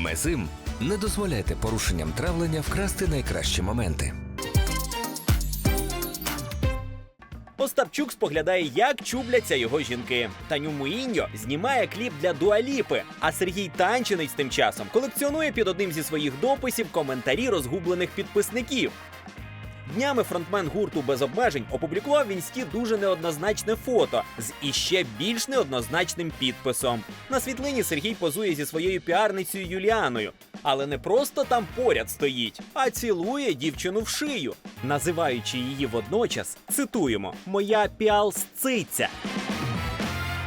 Мезим не дозволяйте порушенням травлення вкрасти найкращі моменти. Остапчук споглядає, як чубляться його жінки. Таню Муїньо знімає кліп для Дуаліпи. А Сергій Танчинець тим часом колекціонує під одним зі своїх дописів коментарі розгублених підписників. Днями фронтмен гурту без обмежень опублікував в інсті дуже неоднозначне фото з іще більш неоднозначним підписом. На світлині Сергій позує зі своєю піарницею Юліаною. Але не просто там поряд стоїть, а цілує дівчину в шию, називаючи її водночас, цитуємо, моя піалсциця.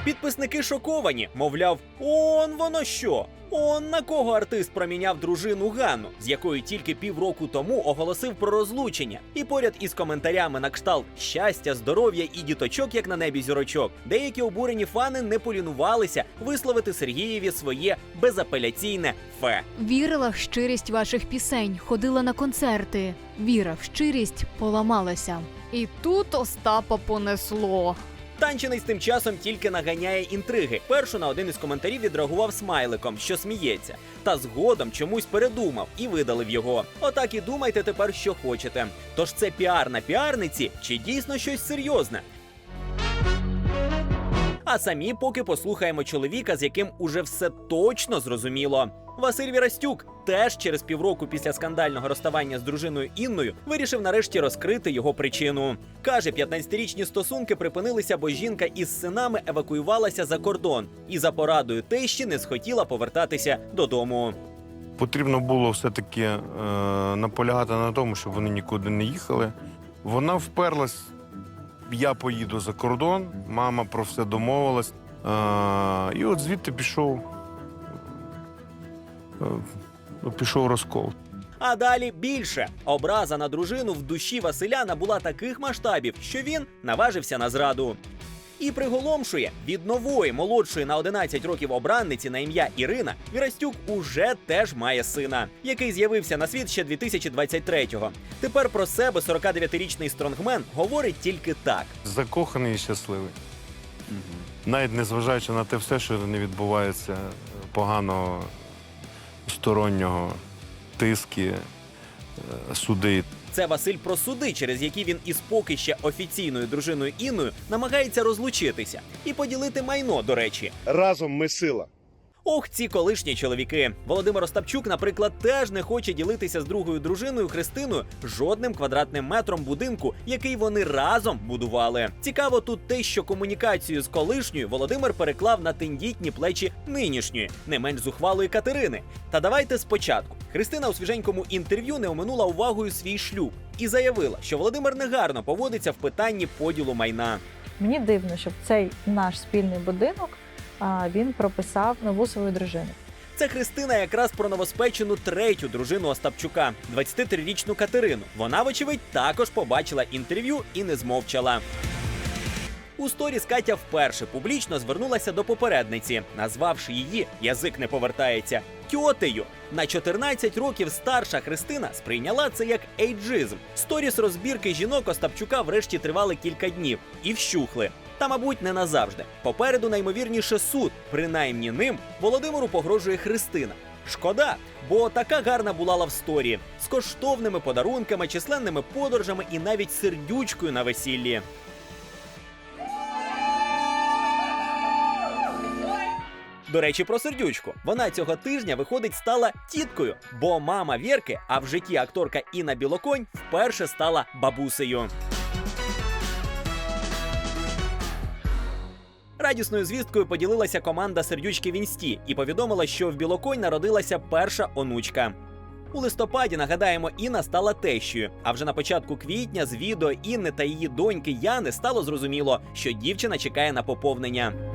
Підписники шоковані, мовляв, он воно що. Он на кого артист проміняв дружину Ганну, з якою тільки півроку тому оголосив про розлучення. І поряд із коментарями на кшталт щастя, здоров'я і діточок, як на небі зірочок, деякі обурені фани не полінувалися висловити Сергієві своє безапеляційне фе. Вірила в щирість ваших пісень, ходила на концерти. Віра в щирість поламалася. І тут Остапа понесло. Танчинець тим часом тільки наганяє інтриги. Першу на один із коментарів відреагував смайликом, що сміється, та згодом чомусь передумав і видалив його. Отак і думайте тепер, що хочете. Тож це піар на піарниці чи дійсно щось серйозне? А самі поки послухаємо чоловіка, з яким уже все точно зрозуміло. Василь Вірастюк теж через півроку після скандального розставання з дружиною Інною вирішив нарешті розкрити його причину. Каже, 15-річні стосунки припинилися, бо жінка із синами евакуювалася за кордон і за порадою тещі не схотіла повертатися додому. Потрібно було все-таки е, наполягати на тому, щоб вони нікуди не їхали. Вона вперлась, я поїду за кордон, мама про все домовилась. Е, і от звідти пішов, е, пішов розкол. А далі більше образа на дружину в душі Василяна була таких масштабів, що він наважився на зраду. І приголомшує від нової молодшої на 11 років обранниці на ім'я Ірина Вірастюк уже теж має сина, який з'явився на світ ще 2023-го. Тепер про себе 49-річний стронгмен говорить тільки так. Закоханий і щасливий. Навіть незважаючи на те все, що не відбувається поганого, стороннього, тиски, е, суди Це Василь про суди, через які він із поки ще офіційною дружиною Інною намагається розлучитися і поділити майно, до речі. Разом ми сила. Ох, ці колишні чоловіки. Володимир Остапчук, наприклад, теж не хоче ділитися з другою дружиною Христиною жодним квадратним метром будинку, який вони разом будували. Цікаво тут те, що комунікацію з колишньою Володимир переклав на тендітні плечі нинішньої, не менш зухвалої Катерини. Та давайте спочатку. Христина у свіженькому інтерв'ю не оминула увагою свій шлюб і заявила, що Володимир негарно поводиться в питанні поділу майна. Мені дивно, щоб цей наш спільний будинок а, він прописав нову свою дружину. Це Христина якраз про новоспечену третю дружину Остапчука, 23-річну Катерину. Вона, вочевидь, також побачила інтерв'ю і не змовчала. У сторіс Катя вперше публічно звернулася до попередниці, назвавши її язик не повертається тьотею. На 14 років старша Христина сприйняла це як ейджизм. Сторіс розбірки жінок Остапчука врешті тривали кілька днів і вщухли. Та, мабуть, не назавжди. Попереду наймовірніше суд. Принаймні ним Володимиру погрожує Христина. Шкода, бо така гарна була лавсторі з коштовними подарунками, численними подорожами і навіть сердючкою на весіллі. До речі, про сердючку. Вона цього тижня виходить стала тіткою, бо мама Вірки, а в житті акторка Інна Білоконь вперше стала бабусею. Радісною звісткою поділилася команда сердючки в інсті і повідомила, що в Білоконь народилася перша онучка. У листопаді нагадаємо, Інна стала тещою. А вже на початку квітня з відео Інни та її доньки Яни стало зрозуміло, що дівчина чекає на поповнення.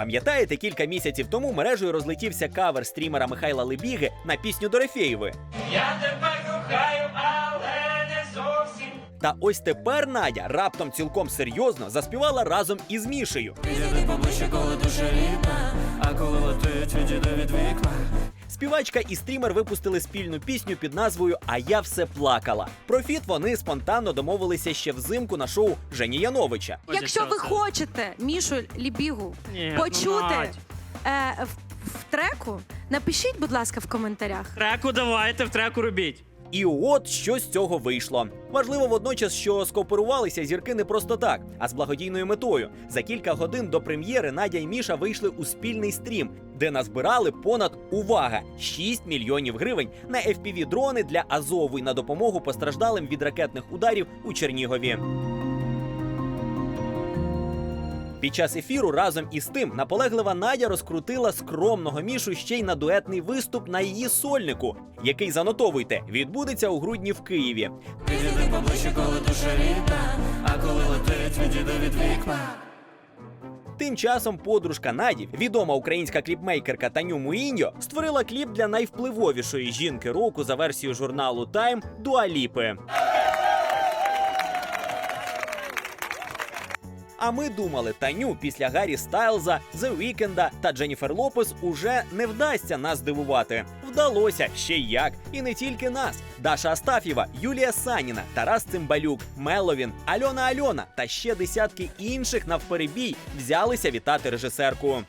Пам'ятаєте, кілька місяців тому мережею розлетівся кавер стрімера Михайла Лебіги на пісню Дорофєєви. Я тебе кохаю, але не зовсім. Та ось тепер Надя раптом цілком серйозно заспівала разом із Мішею. Підійди поближче, коли душа рідна, а коли летить, відійди від вікна. Співачка і стрімер випустили спільну пісню під назвою А я все плакала. Про фіт вони спонтанно домовилися ще взимку на шоу Жені Яновича. Якщо ви хочете Мішу Лібігу Ні, ну, почути Надь. е, в, в треку, напишіть, будь ласка, в коментарях. Треку давайте, в треку робіть. І от що з цього вийшло. Важливо водночас, що скооперувалися зірки не просто так, а з благодійною метою. За кілька годин до прем'єри Надя і Міша вийшли у спільний стрім, де назбирали понад увага 6 мільйонів гривень на fpv дрони для Азову і на допомогу постраждалим від ракетних ударів у Чернігові. Під час ефіру разом із тим наполеглива Надя розкрутила скромного мішу ще й на дуетний виступ на її сольнику, який занотовуйте, відбудеться у грудні в Києві. Підійди поближче, коли душа рідна, а коли летить, відійди від вікна. Тим часом подружка Наді, відома українська кліпмейкерка Таню Муіньо, створила кліп для найвпливовішої жінки року за версією журналу Time Дуаліпи. А ми думали, Таню після Гаррі Стайлза, The Weeknd та Дженніфер Лопес уже не вдасться нас здивувати. Вдалося ще як, і не тільки нас. Даша Астафєва, Юлія Саніна, Тарас Цимбалюк, Меловін, Альона Альона та ще десятки інших навперебій взялися вітати режисерку.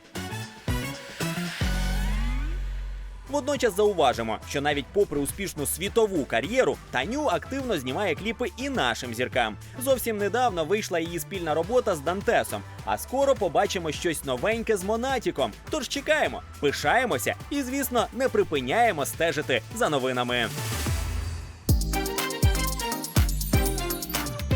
Водночас зауважимо, що навіть попри успішну світову кар'єру, Таню активно знімає кліпи і нашим зіркам. Зовсім недавно вийшла її спільна робота з Дантесом. А скоро побачимо щось новеньке з Монатіком. Тож чекаємо, пишаємося і, звісно, не припиняємо стежити за новинами.